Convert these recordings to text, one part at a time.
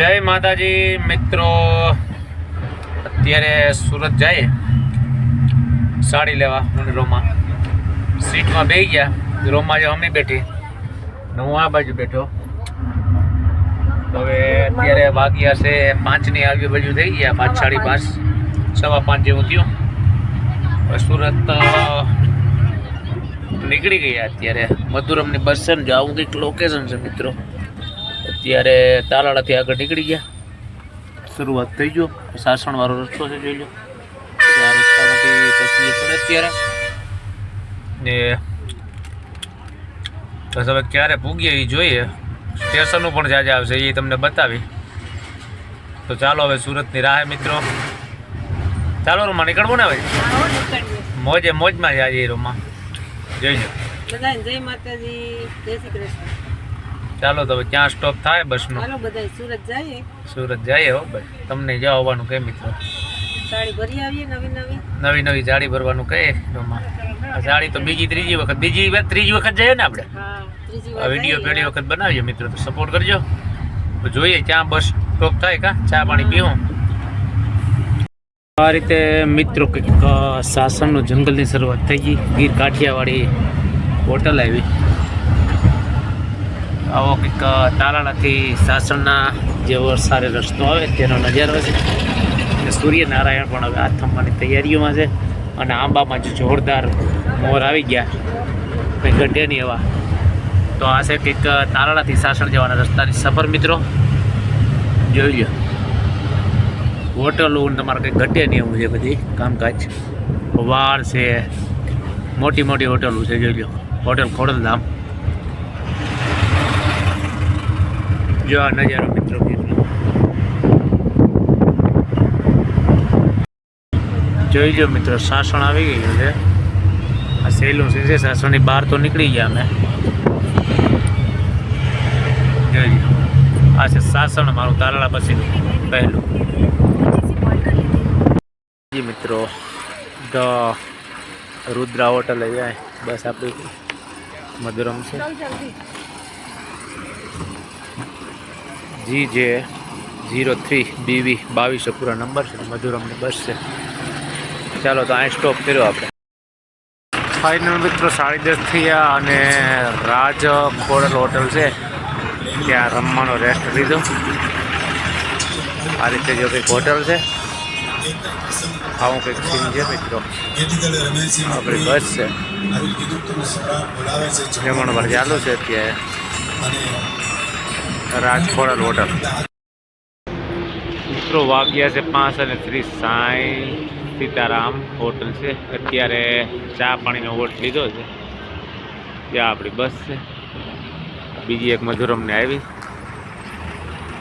જય માતાજી મિત્રો. અત્યારે સુરત જઈએ. સાડી લેવા મને રોમાં સીટમાં બેસી ગયા. રોમાં જે અમે બેઠી. ને હું આ બાજુ બેઠો. હવે અત્યારે વાગ્યા છે પાંચની આજુબાજુ થઈ ગયા પાંચ સાડી પાંચ. સવા પાંચ જેવું થયું. સુરત નીકળી ગયા અત્યારે. મધુરમની બસ છે ને જો આવું કંઈક લોકેશન છે મિત્રો. અત્યારે તાલાળાથી આગળ નીકળી ગયા. શરૂઆત થઈ ગયો. સાસણવાળો રસ્તો છે, જોઈ લો. અત્યારે. ને બસ હવે ક્યારે પૂગીએ એ જોઈએ. સ્ટેશનો પણ જ્યાં આવશે, એ તમને બતાવી. તો ચાલો હવે સુરતની રાહે મિત્રો. ચાલો રૂમમાં નીકળવું ને હવે? મોજે મોજમાં જાય આજે રૂમમાં. જોઈજો જય માતાજી, જય શ્રી કૃષ્ણ. ચાલો તો ક્યાં સ્ટોપ થાય બસનો? સુરત જઈએ. સુરત જઈએ હો ભાઈ તમને જ્યાં આવવાનું કે મિત્રો. નવી નવી. નવી નવી જાળી ભરવાનું કહે જાળી તો બીજી ત્રીજી વખત બીજી ત્રીજી વખત જઈએ ને આપણે? આ વીડિયો. પહેલી વખત બનાવીએ મિત્રો તો સપોર્ટ કરજો. તો જોઈએ ક્યાં બસ સ્ટોપ થાય કા? ચા પાણી પીવું. આ રીતે મિત્રો કંઈક સાસણનું જંગલની શરૂઆત થઈ ગઈ. ગીર કાઠિયાવાડી હોટલ આવી. આવો કંઈક તાલાળાથી સાસણના જે વરસારે રસ્તો આવે તેનો નજારો છે. અને સૂર્યનારાયણ પણ હવે આથમવાની તૈયારીઓમાં છે. અને આંબામાં જે જોરદાર મોર આવી ગયા, કંઈ ગઢે નહીં એવા. તો આ છે કંઈક તાલાળાથી સાસણ જવાના રસ્તાની સફર મિત્રો. જોઈ લો હોટલો તમારે કંઈ ઘટે નહીં એવું છે બધી કામકાજ. વાળ છે. મોટી મોટી હોટલો છે, જોઈ લો હોટેલ ખોડલધામ. જો નજારો મિત્રો જોઈ લો મિત્રો, સાસણ આવી ગયું છે. આ સહેલું છે સાસણની બહાર તો નીકળી ગયા અમે. જોઈ આ છે સાસણ, મારું તારાળા પછીનું પહેલું. જી મિત્રો, ધ રુદ્રા હોટલ અહીંયા બસ આપણી મધુરમ છે. જી જે ઝીરો થ્રી બીવી બાવીસો પૂરા નંબર છે મધુરમની બસ છે. ચાલો તો અહીં સ્ટોપ કર્યો આપણે. ફાઇનલ મિત્રો સાડી દસ થયા અને રાજ ખોડલ હોટલ છે. ત્યાં રમવાનો રેસ્ટ લીધો. આ રીતે જો કંઈક હોટલ છે. આવું કંઈક સીન છે મિત્રો. આપણી બસ છે. જમણ પર ચાલુ છે અત્યારે. રાજખોડલ હોટલ. મિત્રો, વાગ્યા છે પાંચ અને શ્રી સાંઈ સીતારામ હોટલ છે. અત્યારે ચા પાણીનો વોટ લીધો છે. ત્યાં આપણી બસ છે. બીજી એક મધુરમને આવી.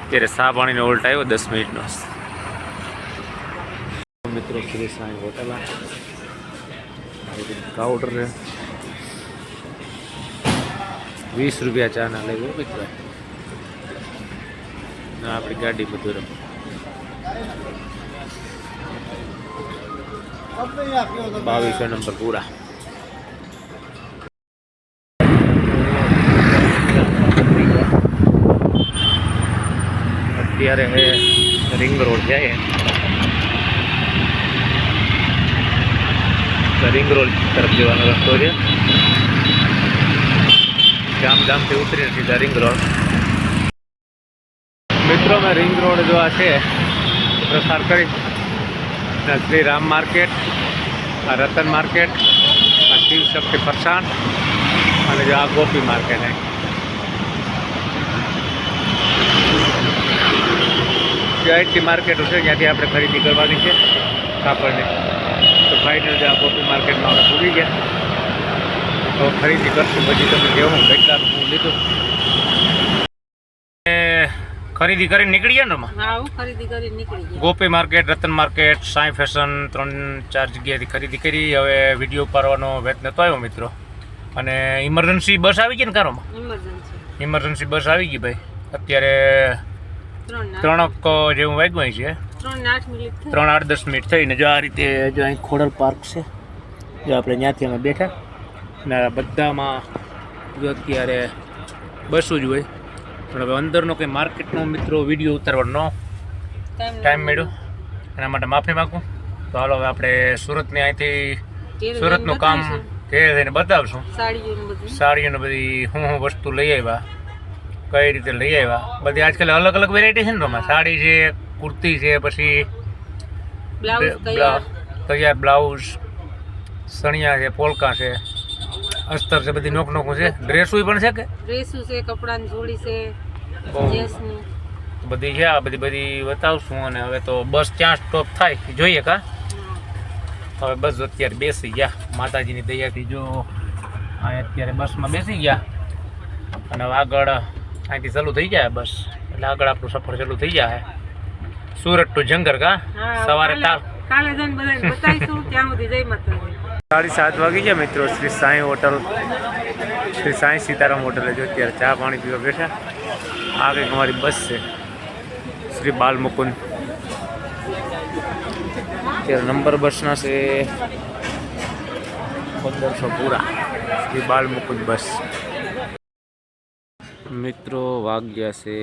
ત્યારે સા પાણીનો વોલ્ટ આવ્યો, દસ મિનિટનો. મિત્રો શ્રી સાંઈ હોટલ કાઉન્ટર વીસ રૂપિયા ચા ના લેવો, મિત્રો. આપણી ગાડી મધુરમ બાવીસો નંબર પૂરા. અત્યારે હે રિંગ રોડ જાય. રિંગ રોડ તરફ જવાનો રસ્તો છે. ગામ ગામથી ઉતરીને સીધા રિંગ રોડ. મિત્રો મેં રિંગ રોડ જો આ છે. પ્રસાર કરી ને શ્રી રામ માર્કેટ આ રતન માર્કેટ આ શિવ શક્તિ ફરસાણ અને જો આ ગોપી માર્કેટ હે આઈટી માર્કેટો છે જ્યાંથી આપણે ખરીદી કરવાની છે કાપડની. તો ફાઇનલ જે આ ગોપી માર્કેટમાં આપણે ભૂલી ગયા. તો ખરીદી કરશું. પછી તમે કેવું કેટલાનું હું લીધું. એ ખરીદી કરીને નીકળી ગયા ને રમા? હા હું ખરીદી કરી નીકળી ગયા. Gopi market Ratan market Sai fashion ત્રણ ચાર જગ્યાએથી ખરીદી કરી. હવે વીડિયો ઉતારવાનો વેત નતો આવ્યો મિત્રો. અને ઇમરજન્સી બસ આવી ગઈ ને કારોમાં? ઇમરજન્સી ઇમરજન્સી બસ આવી ગઈ ભાઈ. અત્યારે ત્રણક જેવું વાગ્યું છે. ત્રણ આઠ દસ મિનિટ થઈને જો આ રીતે જો અહીં ખોડલ પાર્ક છે જો આપણે ત્યાંથી અમે બેઠા. ને બધામાં જો અત્યારે બસો જ હોય. પણ હવે અંદરનો કંઈ માર્કેટનો મિત્રો વીડિયો ઉતારવાનો ટાઈમ મળ્યો. એના માટે માફી માગું. તો હાલો હવે આપણે સુરતની અહીંથી સુરતનું કામ ઘેર થઈને બતાવશું. સાડીઓને બધી. હું હું વસ્તુ લઈ આવ્યા. કઈ રીતે લઈ આવ્યા. બધી આજકાલ અલગ અલગ વેરાયટી છે ને તમારે સાડી છે કુર્તી છે પછી તૈયાર બ્લાઉઝ સણિયા છે પોલકા છે. અસ્તર છે બધી નોક નોકું છે. ડ્રેસું પણ છે કે? ડ્રેસું છે કપડાની જોડી છે જેન્ટ્સની. બધી છે આ બધી બધી બતાવશું અને હવે તો બસ ક્યાં સ્ટોપ થાય. જોઈએ કા? હવે બસ અત્યારે બેસી ગયા. માતાજીની દયાથી જો અત્યારે બસમાં બેસી ગયા. અને હવે આગળ અહીંથી ચાલુ થઈ જાય બસ. એટલે આગળ આપણું સફર ચાલુ થઈ જાય. સુરત ટુ જંગર કા? સવારે કાલે- જઈને બધાને બતાવીશું ત્યાં સુધી જઈ માતાજી. સાડી સાત વાગી ગયા મિત્રો. શ્રી સાંઈ હોટલ, શ્રી સાંઈ સીતારામ હોટલે જો અત્યારે ચા પાણી પીવા બેઠા. આ કંઈક અમારી બસ છે. શ્રી બાલમુકુંદ. અત્યારે નંબર બસના છે પંદરસો પૂરા. શ્રી બાલમુકુંદ બસ. મિત્રો વાગ્યા છે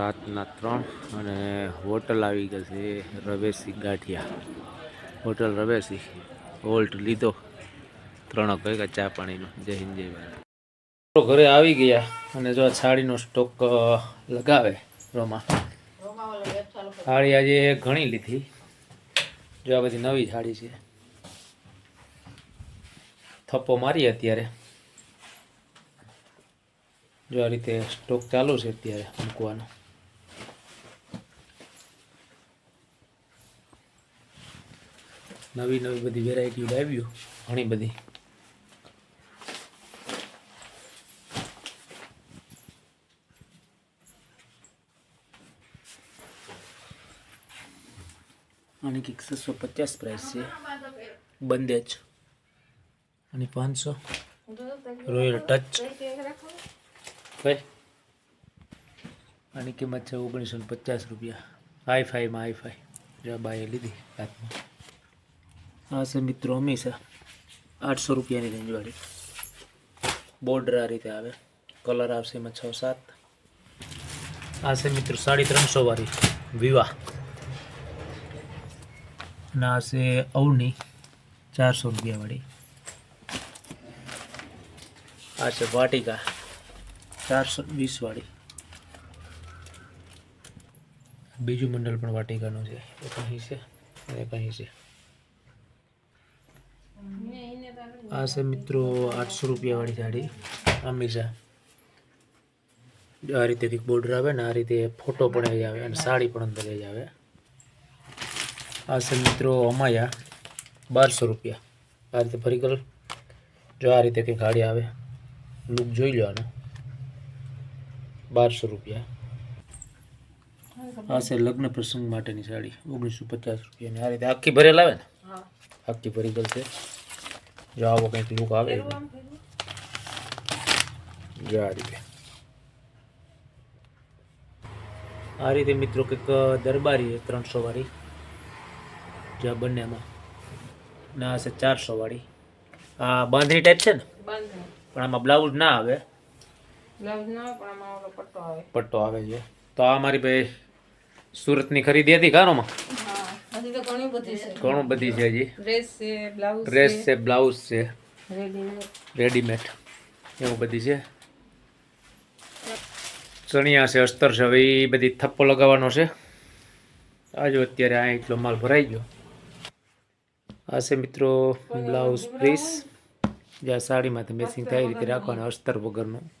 રાતના ત્રણ અને હોટલ આવી ગઈ છે રવેશી ગાંઠિયા. હોટલ રવેશી. હોલ્ટ લીધો. ત્રણ ભેગા ચા પાણીનો. જય હિન્દ, જય ભારત. ઘરે આવી ગયા અને જો આ સાડીનો સ્ટોક લગાવે રોમાં. સાડી આજે ઘણી લીધી. જો આ બધી નવી સાડી છે. થપ્પો મારી અત્યારે. જો આ રીતે સ્ટોક ચાલુ છે અત્યારે મૂકવાનો. નવી નવી બધી વેરાયટીઓ લાવ્યું ઘણી બધી. આની કંઈક છસો પચાસ પ્રાઇસ છે. બંદેજ. અને પાંચસો. રોયલ ટચ આની કિંમત છે ઓગણીસો પચાસ રૂપિયા. હાઈ ફાઈમાં હાઈ ફાઈ જવાબ બાએ લીધી હાથમાં. આ છે મિત્રો હંમેશા આઠસો રૂપિયાની રેન્જવાળી બોર્ડર આ રીતે આવે. કલર આવશે એમાં છ સાત. આ છે મિત્રો, સાડી ત્રણસો વાળી. વિવાહ. અને આ છે અવની, ચારસો રૂપિયાવાળી આ છે વાટિકા, ચારસો વીસવાળી બીજું મંડળ પણ વાટિકાનું છે. એક અહીં છે અને એક છે. આ છે મિત્રો આઠસો રૂપિયાવાળી સાડી. અમીઝા આ રીતે બોર્ડર આવે ને આ રીતે ફોટો પણ એ આવે અને સાડી પણ અંદર જ આવે. આ છે મિત્રો અમાયા, બારસો રૂપિયા. આ રીતે ફરી કલર જો આ રીતે કંઈક ગાડી આવે લુક જોઈ લો આનો બારસો રૂપિયા. આ છે લગ્ન પ્રસંગ માટેની સાડી, ઓગણીસો પચાસ રૂપિયાની. આ રીતે આખી ભરેલ આવે ને? આખી ભરી ગયેલ જો આવો કંઈક લુક આવે. જો આ રીતે. આ રીતે મિત્રો કંઈક દરબારી ત્રણસો વાળી. જો બંનેમાં. ને છે ચારસો વાળી. આ બાંધણી ટાઈપ છે ને? પણ આમાં બ્લાઉઝ ના આવે. પટ્ટો આવે. છે. તો આ મારી ભાઈ સુરતની ખરીદી હતી કારોમાં ઘણી બધી છે. ઘણું બધી છે હજી. ડ્રેસ છે બ્લાઉઝ ડ્રેસ છે બ્લાઉઝ છે. રેડીમેડ રેડીમેડ એવું બધી છે. ચણિયા છે અસ્તર છે. હવે એ બધી થપ્પો લગાવવાનો છે. આજો અત્યારે આ એટલો માલ ભરાઈ ગયો. આ છે મિત્રો બ્લાઉઝ પીસ. જ્યાં સાડીમાંથી મેચિંગ થાય એ રીતે રાખવાનું અસ્તર વગરનું.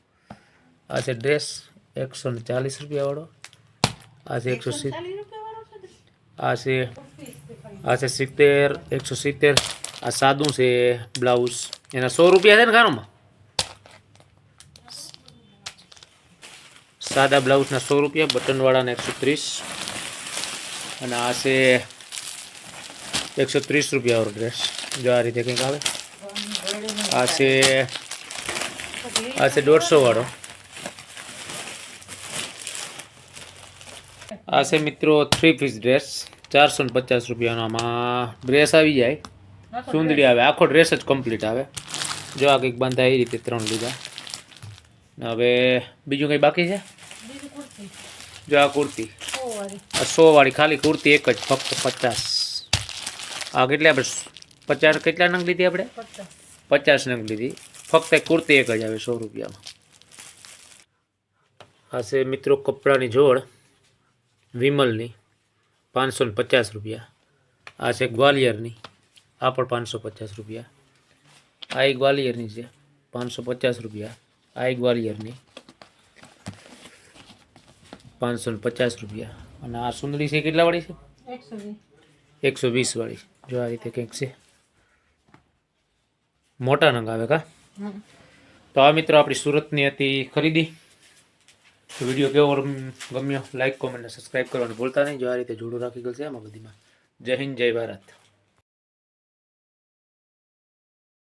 આ છે ડ્રેસ એકસો ને ચાલીસ રૂપિયાવાળો. આ છે એકસો સિત્તેર આ છે આ છે સિત્તેર એકસો સિત્તેર આ સાદું છે બ્લાઉઝ એના સો રૂપિયા છે ને કારોમાં સાદા બ્લાઉઝના સો રૂપિયા બટનવાળાના એકસો ત્રીસ અને આ છે એકસો ત્રીસ રૂપિયાવાળો ડ્રેસ જો આ રીતે કંઈક આવે આ છે આ છે દોઢસો વાળો આ છે મિત્રો થ્રી પીસ ડ્રેસ ચારસો ને પચાસ રૂપિયાનો આમાં ડ્રેસ આવી જાય. સુંદરી આવે. આખો ડ્રેસ જ કમ્પ્લીટ આવે. જો આ કંઈક બાંધા એ રીતે ત્રણ લીધા. હવે બીજું કંઈ બાકી છે? જો આ કુર્તી. સો વાળી ખાલી કુર્તી એક જ ફક્ત પચાસ. આ કેટલી આપણે પચાસ કેટલા નંગ લીધી આપણે? પચાસ નંગ લીધી. ફક્ત એક કુર્તી એક જ આવે સો રૂપિયામાં. આ છે મિત્રો કપડાની જોડ વિમલની. પાંચસો ને પચાસ રૂપિયા. આ છે ગ્વાલિયરની. આ પણ પાંચસો પચાસ રૂપિયા. આ એક ગ્વાલિયરની છે. પાંચસો પચાસ રૂપિયા. આ એક ગ્વાલિયરની. પાંચસો ને પચાસ રૂપિયા. અને આ સુંદરી છે કેટલા વાળી છે? એકસો વીસ. વાળી જો આ રીતે કંઈક છે. મોટા નંગ આવે કા? તો આ મિત્રો આપણી સુરતની હતી ખરીદી. વીડિયો કેવો ગમ્યો? લાઇક કોમેન્ટ અને સબસ્ક્રાઈબ કરવાનું ભૂલતા નહીં. જો આ રીતે જોડું રાખી ગયું છે, એમાં બધીમાં જય હિન્દ, જય ભારત.